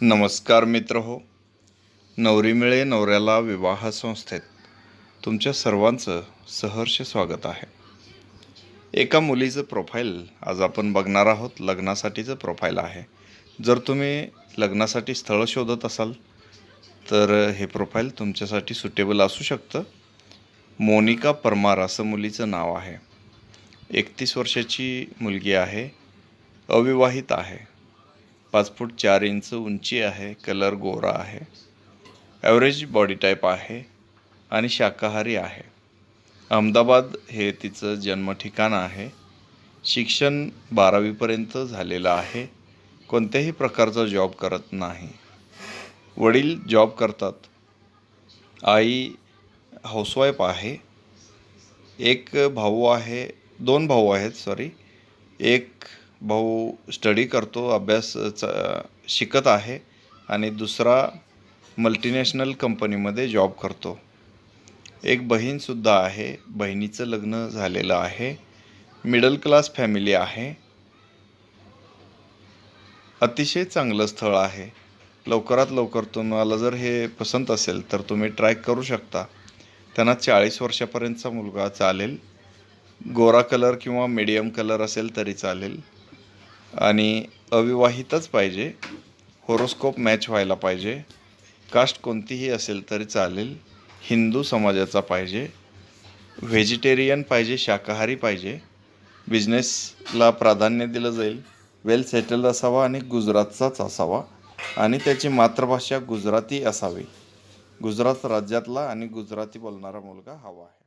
नमस्कार मित्र हो. नवरी मिळे नवऱ्याला विवाह संस्थेत तुमच्या सर्वांचं सहर्ष स्वागत आहे. एका मुलीचं प्रोफाईल आज आपण बघणार आहोत. लग्नासाठीचं प्रोफाईल आहे. जर तुम्ही लग्नासाठी स्थळ शोधत असाल तर हे प्रोफाईल तुमच्यासाठी सुटेबल असू शकतं. मोनिका परमार असं मुलीचं नाव आहे. एकतीस वर्षाची मुलगी आहे. अविवाहित आहे. पाच फूट चार इंच उंची आहे कलर गोरा आहे ॲव्हरेज बॉडी टाईप आहे आणि शाकाहारी आहे. अहमदाबाद हे तिचं जन्मठिकाण आहे. शिक्षण बारावीपर्यंत झालेलं आहे. कोणत्याही प्रकारचा जॉब करत नाही. वडील जॉब करतात. आई हाऊसवाईफ आहे. एक भाऊ आहे दोन भाऊ आहेत सॉरी एक भाऊ स्टडी करतो अभ्यास च शिकत आहे आणि दुसरा मल्टीनॅशनल कंपनीमध्ये जॉब करतो. एक बहीणसुद्धा आहे बहिणीचं लग्न झालेलं आहे मिडल क्लास फॅमिली आहे. अतिशय चांगलं स्थळ आहे. लवकरात लवकर तुम्हाला जर हे पसंत असेल तर तुम्ही ट्राय करू शकता. त्यांना चाळीस वर्षापर्यंतचा मुलगा चालेल. गोरा कलर किंवा मीडियम कलर असेल तरी चालेल. आणि अविवाहितच पाहिजे. होरोस्कोप मॅच व्हायला पाहिजे. कास्ट कोणतीही असेल तरी चालेल. हिंदू समाजाचा पाहिजे. व्हेजिटेरियन पाहिजे शाकाहारी पाहिजे. बिझनेसला प्राधान्य दिलं जाईल. वेल सेटल्ड असावा आणि गुजरातचाच असावा. आणि त्याची मातृभाषा गुजराती असावी. गुजरात राज्यातला आणि गुजराती बोलणारा मुलगा हवा आहे.